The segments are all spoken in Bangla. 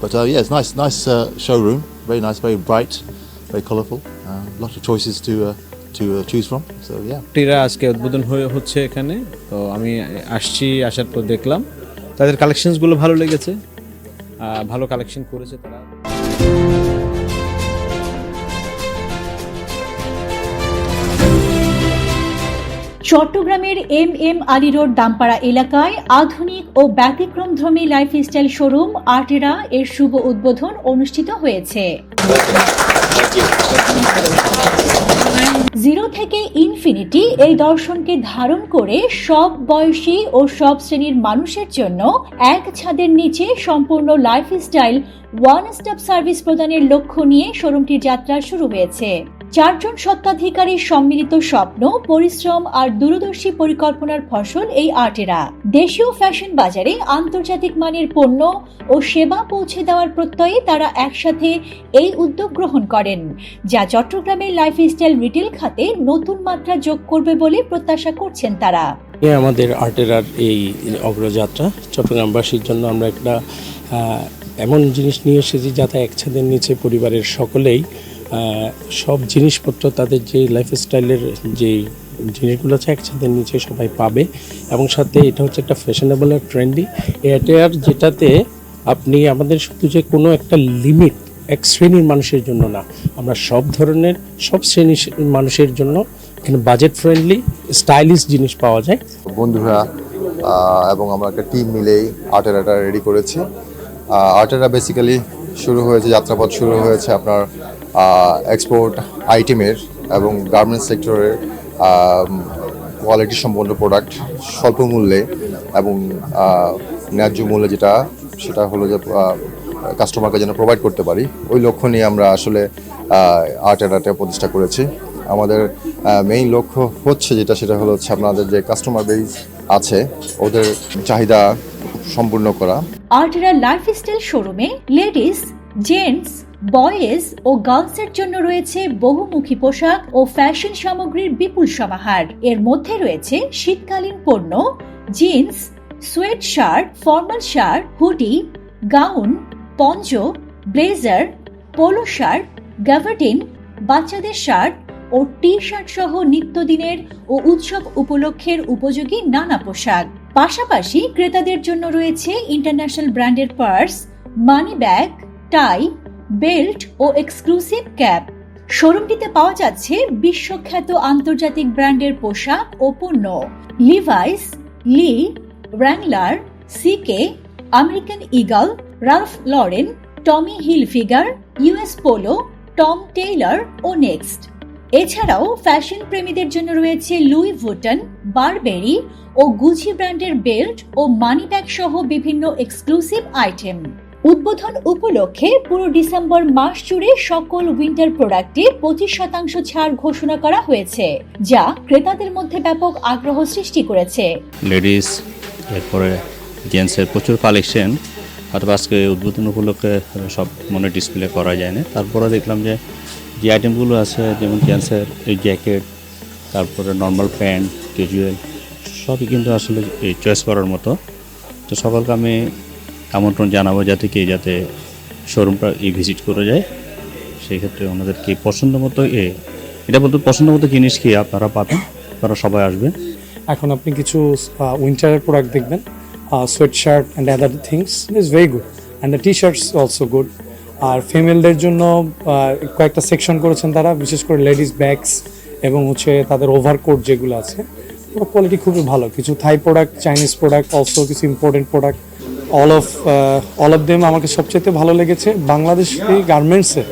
But uh, yeah, it's nice, nice uh, showroom. Very nice, very bright, very colourful. Uh, lot of choices to uh, to uh, choose from. So yeah. টিরা আজকে উদ্বোধন হয়ে হচ্ছে এখানে তো আমি আসছি আসার পর দেখলাম তাদের কালেকশনসগুলো ভালো লেগেছে ভালো কালেকশন করেছে তারা চট্টগ্রামের M M Ali road Dampara এলাকায় আধুনিক ও ব্যতিক্রমধর্মী লাইফস্টাইল শোরুম আর্টেরা এর শুভ উদ্বোধন অনুষ্ঠিত হয়েছে। জিরো থেকে ইনফিনিটি এই দর্শনকে ধারণ করে সব বয়সী ও সব শ্রেণির মানুষের জন্য এক ছাদের নিচে সম্পূর্ণ লাইফস্টাইল ওয়ান স্টপ সার্ভিস প্রদানের লক্ষ্য নিয়ে শোরুমটির যাত্রা শুরু হয়েছে। চারজন স্বত্বাধিকারীর সম্মিলিত স্বপ্ন, পরিশ্রম আর দূরদর্শী পরিকল্পনার ফসল এই আর্টেরা। দেশীয় ফ্যাশন বাজারে আন্তর্জাতিক মানের পণ্য ও সেবা পৌঁছে দেওয়ার প্রত্যয়ে তারা একসাথে এই উদ্যোগ গ্রহণ করেন, যা চট্টগ্রামের লাইফস্টাইল রিটেল খাতে নতুন মাত্রা যোগ করবে বলে প্রত্যাশা করছেন তারা। আমাদের আর্টেরার এই অগ্রযাত্রা। চট্টগ্রামবাসীর জন্য আমরা একটা এমন জিনিস নিয়ে এসেছি যাতে এক ছাদের নিচে পরিবারের সকলেই সব জিনিসপত্র তাদের যে লাইফস্টাইলের যে জিনিসগুলো আছে একসাথে নিচে সবাই পাবে। এবং সাথে এটা হচ্ছে একটা ফ্যাশনেবল আর ট্রেন্ডি এটার যেটাতে আপনি আমাদের শুধু যে কোনো একটা লিমিট এক শ্রেণির মানুষের জন্য না, আমরা সব ধরনের, সব শ্রেণির মানুষের জন্য এখানে বাজেট ফ্রেন্ডলি স্টাইলিশ জিনিস পাওয়া যায়। বন্ধুরা এবং আমরা একটা টিম মিলেই আর্টেরাটা রেডি করেছি। আর্টেরা বেসিক্যালি শুরু হয়েছে, যাত্রাপথ শুরু হয়েছে আপনার এক্সপোর্ট আইটেমের এবং গার্মেন্টস সেক্টরের কোয়ালিটি সম্পন্ন প্রোডাক্ট স্বল্প মূল্যে এবং ন্যায্য মূল্যে যেটা, সেটা হলো যে কাস্টমারকে যেন প্রোভাইড করতে পারি। ওই লক্ষ্য নিয়ে আমরা আসলে আর্ট অ্যাডাটা প্রতিষ্ঠা করেছি। আমাদের মেইন লক্ষ্য হচ্ছে যেটা, সেটা হলো হচ্ছে আপনাদের যে কাস্টমার বেস আছে, ওদের চাহিদা সম্পূর্ণ করা। আর্টেরা লাইফস্টাইল শোরুমে লেডিস জেন্টস বয়েজ ও গার্লসের জন্য রয়েছে বহুমুখী পোশাক ও ফ্যাশন সামগ্রীর বিপুল সমাহার। এর মধ্যে রয়েছে শীতকালীন পণ্য, jeans sweat shirt formal shirt, hoodie, gown, পঞ্জ, blazer, polo shirt gabardine বাচ্চাদের শার্ট ও টি শার্ট সহ নিত্যদিনের ও উৎসব উপলক্ষের উপযোগী নানা পোশাক। পাশাপাশি ক্রেতাদের জন্য রয়েছে ইন্টারন্যাশনাল ব্র্যান্ডের purse, money bag, tie belt ও এক্সক্লুসিভ ক্যাপ। শোরুমটিতে পাওয়া যাচ্ছে বিশ্বখ্যাত আন্তর্জাতিক ব্র্যান্ডের পোশাক ও পণ্য। Levi's Lee Wrangler CK American Eagle Ralph Lauren Tommy Hilfiger US Polo Tom Tailor ও নেক্সট এছাড়াও ফ্যাশন প্রেমীদের জন্য রয়েছে লুই ভুটন বারবেরি ও গুচি ব্র্যান্ডের বেল্ট ও মানি ব্যাগ সহ বিভিন্ন এক্সক্লুসিভ আইটেম। উদ্বোধন উপলক্ষে পুরো ডিসেম্বর মাস জুড়ে সকল উইন্টার প্রোডাক্টে পঁচিশ শতাংশ ছাড় ঘোষণা করা হয়েছে, যা ক্রেতাদের মধ্যে ব্যাপক আগ্রহ সৃষ্টি করেছে। লেডিস এরপরে জেন্টসের প্রচুর কালেকশন হয়তো আজকে উদ্বোধন উপলক্ষে সব মনে ডিসপ্লে করা যায় না তারপরে দেখলাম যে যে আইটেমগুলো আছে, যেমন জেন্টসের এই জ্যাকেট তারপরে নর্মাল প্যান্ট ক্যাজুয়াল সবই কিন্তু আসলে চয়েস করার মতো। তো সকলকে আমি আমন্ত্রণ জানাব যাতে কে যাতে শোরুমটা এই ভিজিট করে যায়। সেই ক্ষেত্রে ওনাদেরকে পছন্দ মতো এ, এটা বলতে পছন্দ মতো জিনিস কি আপনারা পাবেন? আপনারা সবাই আসবেন। এখন আপনি কিছু উইন্টারের প্রোডাক্ট দেখবেন sweat shirt and other things is very good and the T shirts also good আর ফিমেলদের জন্য কয়েকটা সেকশন করেছেন তারা, বিশেষ করে লেডিস ব্যাগস এবং হচ্ছে তাদের ওভারকোট যেগুলো আছে কোয়ালিটি খুবই ভালো। কিছু Thai product Chinese product also কিছু important product all of all of them আমাকে সবচেয়ে ভালো লেগেছে। বাংলাদেশি গার্মেন্টসে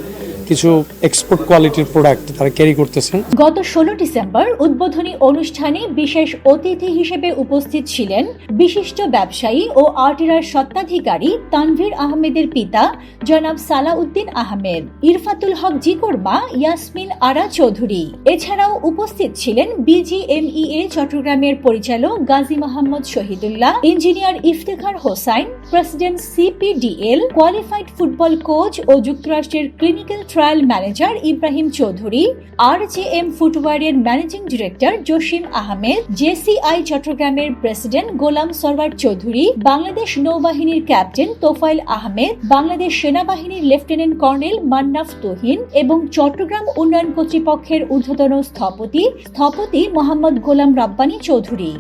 কিছু এক্সপোর্ট কোয়ালিটির প্রোডাক্ট তারা ক্যারি করতেছেন। গত ষোলো ডিসেম্বর উদ্বোধনী অনুষ্ঠানে বিশেষ অতিথি হিসেবে উপস্থিত ছিলেন বিশিষ্ট ব্যবসায়ী ও আর্টিরার স্বত্বাধিকারী তানভীর আহমেদের পিতা জনাব সালাউদ্দিন আহমেদ, ইরফাতুল হক জিকোরমা, ইয়াসমিন আরা চৌধুরী। এছাড়াও উপস্থিত ছিলেন বিজিএমইএ চট্টগ্রামের পরিচালক Gazi Mohammad Shahidullah, engineer Iftekhar Hossain, president CPDL, qualified football coach ও যুক্তরাষ্ট্রের clinical trial manager Ibrahim Chowdhury আর J M ফুটওয়ারের managing director Jasim Ahmed JCI চট্টগ্রামের প্রেসিডেন্ট গোলাম সরওয়ার চৌধুরী বাংলাদেশ নৌবাহিনীর ক্যাপ্টেন তোফাইল আহমেদ বাংলাদেশ সেনাবাহিনীর লেফটেন্যান্ট কর্নেল মান্নাফ তোহিন এবং চট্টগ্রাম উন্নয়ন কর্তৃপক্ষের ঊর্ধ্বতন স্থপতি স্থপতি মোহাম্মদ গোলাম রাব্বানী চৌধুরী।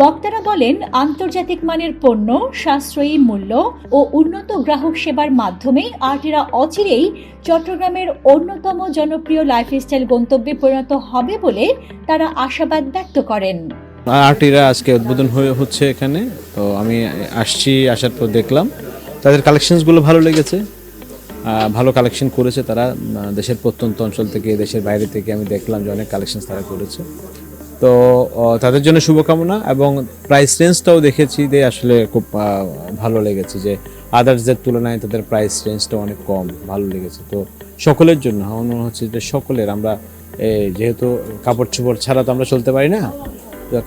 বক্তারা বলেন, আন্তর্জাতিক মানের পণ্য, সাশ্রয়ী মূল্য ও উন্নত গ্রাহক সেবার মাধ্যমে আর্টেরা অচিরেই চট্টগ্রামের অন্যতম জনপ্রিয় লাইফস্টাইল গন্তব্যে পরিণত হবে বলে তারা আশাবাদ ব্যক্ত করেন। আর্টিরা আজকে উদ্বোধন হয়ে হচ্ছে এখানে। তো আমি আসছি, আসার পর দেখলাম। তাদের কালেকশনসগুলো ভালো লেগেছে। ভালো কালেকশন করেছে তারা। দেশের প্রত্যন্ত অঞ্চল থেকে, দেশের বাইরে থেকে আমি দেখলাম যে অনেক কালেকশন তারা করেছে। তো তাদের জন্য শুভকামনা এবং প্রাইস রেঞ্জটাও দেখেছি যে আসলে খুব ভালো লেগেছে যে আদার্সদের তুলনায় তাদের প্রাইস রেঞ্জটা অনেক কম, ভালো লেগেছে। তো সকলের জন্য, আমার হচ্ছে যে সকলের, আমরা যেহেতু কাপড় চোপড় ছাড়া তো আমরা চলতে পারি না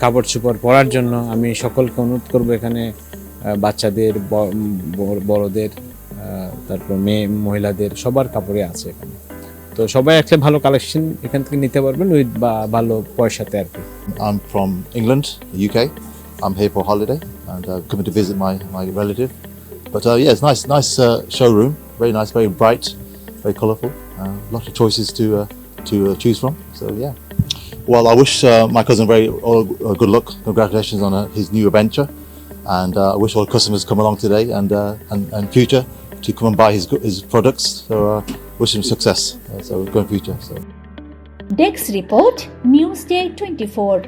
কাপড় চোপড় পরার জন্য আমি সকলকে অনুরোধ করব এখানে বাচ্চাদের বড়দের তারপর মেয়ে, মহিলাদের সবার কাপড়ে আছে এখানে। তো সবাই একটা ভালো কালেকশন এখান থেকে নিতে পারবেন উইথ বা ভালো পয়সাতে আর কি I'm from England, UK. I'm here for holiday and uh, coming to visit my, my relative. But uh, yeah, it's nice, nice uh, showroom. Very nice, very bright, very colourful. Uh, lots of choices to uh, to uh, choose from. So yeah. Well, I wish uh, my cousin very all uh, good luck. Congratulations on uh, his new adventure, and uh, I wish all customers come along today and uh, and, and future to come and buy his go- his products. So uh, wish him success. so, going future. So. Dex Report, Newsday 24.